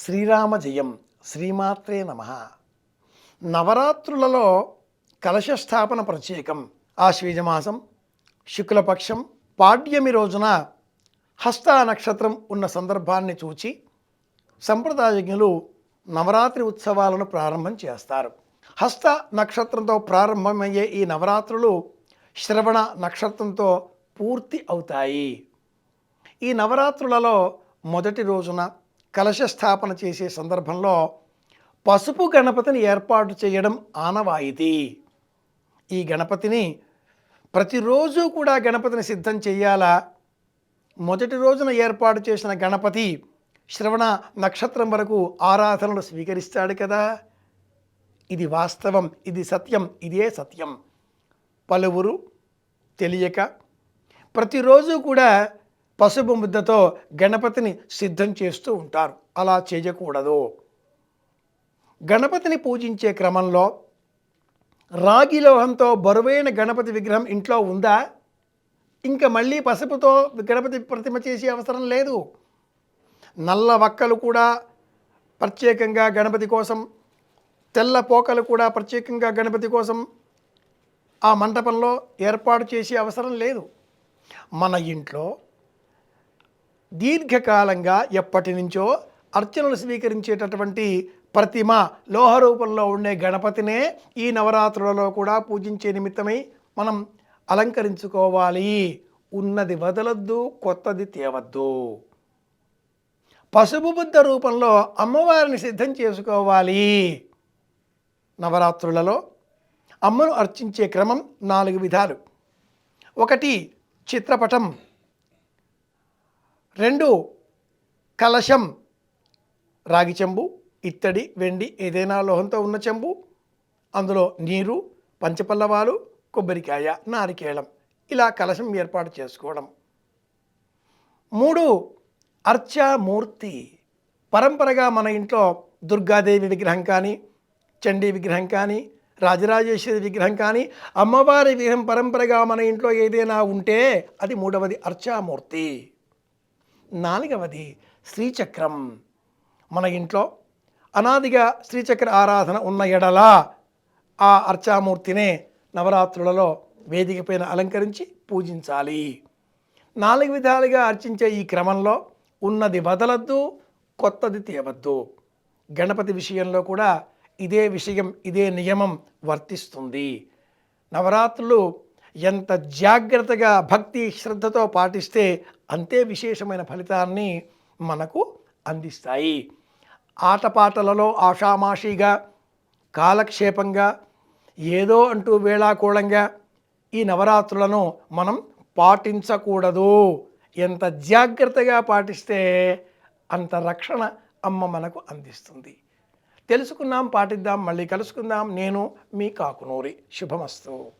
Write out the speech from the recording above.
శ్రీరామ జయం శ్రీమాత్రే నమ. నవరాత్రులలో కలశస్థాపన ప్రత్యేకం. ఆశ్వీజమాసం శుక్లపక్షం పాడ్యమి రోజున హస్త నక్షత్రం ఉన్న సందర్భాన్ని చూచి సంప్రదాయజ్ఞులు నవరాత్రి ఉత్సవాలను ప్రారంభం చేస్తారు. హస్త నక్షత్రంతో ప్రారంభమయ్యే ఈ నవరాత్రులు శ్రవణ నక్షత్రంతో పూర్తి అవుతాయి. ఈ నవరాత్రులలో మొదటి రోజున కలశ స్థాపన చేసే సందర్భంలో పసుపు గణపతిని ఏర్పాటు చేయడం ఆనవాయితీ. ఈ గణపతిని ప్రతిరోజు కూడా గణపతిని సిద్ధం చేయాలా? మొదటి రోజున ఏర్పాటు చేసిన గణపతి శ్రవణ నక్షత్రం వరకు ఆరాధనలు స్వీకరిస్తాడు కదా? ఇది వాస్తవం ఇది సత్యం ఇదే సత్యం. పలువురు తెలియక ప్రతిరోజు కూడా పసుపు ముద్దతో గణపతిని సిద్ధం చేస్తూ ఉంటారు. అలా చేయకూడదు. గణపతిని పూజించే క్రమంలో రాగి లోహంతో బరువైన గణపతి విగ్రహం ఇంట్లో ఉందా? ఇంకా మళ్ళీ పసుపుతో గణపతి ప్రతిమ చేసే అవసరం లేదు. నల్ల వక్కలు కూడా ప్రత్యేకంగా గణపతి కోసం తెల్ల పోకలు కూడా ప్రత్యేకంగా గణపతి కోసం ఆ మంటపంలో ఏర్పాటు చేసే అవసరం లేదు. మన ఇంట్లో దీర్ఘకాలంగా ఎప్పటి నుంచో అర్చనలు స్వీకరించేటటువంటి ప్రతిమ లోహ రూపంలో ఉండే గణపతినే ఈ నవరాత్రులలో కూడా పూజించే నిమిత్తమై మనం అలంకరించుకోవాలి. ఉన్నది వదలొద్దు కొత్తది తేవద్దు. పసుపు బుద్ధ రూపంలో అమ్మవారిని సిద్ధం చేసుకోవాలి. నవరాత్రులలో అమ్మను అర్చించే క్రమం నాలుగు విధాలు. ఒకటి చిత్రపటం. రెండు కలశం రాగి చెంబు ఇత్తడి వెండి ఏదైనా లోహంతో ఉన్న చెంబు అందులో నీరు పంచపల్లవాలు కొబ్బరికాయ నారికేళం. ఇలా కలశం ఏర్పాటు చేసుకోవడం. మూడు అర్చామూర్తి. పరంపరగా మన ఇంట్లో దుర్గాదేవి విగ్రహం కానీ చండీ విగ్రహం కానీ రాజరాజేశ్వరి విగ్రహం కానీ అమ్మవారి విగ్రహం పరంపరగా మన ఇంట్లో ఏదైనా ఉంటే అది మూడవది అర్చామూర్తి. నాలుగవది శ్రీచక్రం. మన ఇంట్లో అనాదిగా శ్రీచక్ర ఆరాధన ఉన్న ఎడల ఆ అర్చామూర్తినే నవరాత్రులలో వేదిక పైన అలంకరించి పూజించాలి. నాలుగు విధాలుగా అర్చించే ఈ క్రమంలో ఉన్నది వదలద్దు కొత్తది తేవద్దు. గణపతి విషయంలో కూడా ఇదే విషయం ఇదే నియమం వర్తిస్తుంది. నవరాత్రులు ఎంత జాగ్రత్తగా భక్తి శ్రద్ధతో పాటిస్తే అంతే విశేషమైన ఫలితాన్ని మనకు అందిస్తాయి. ఆటపాటలలో ఆషామాషిగా కాలక్షేపంగా ఏదో అంటూ వేళాకూళంగా ఈ నవరాత్రులను మనం పాటించకూడదు. ఎంత జాగ్రత్తగా పాటిస్తే అంత రక్షణ అమ్మ మనకు అందిస్తుంది. తెలుసుకుందాం పాటిద్దాం మళ్ళీ కలుసుకుందాం. నేను మీ కాకునూరి. శుభమస్తు.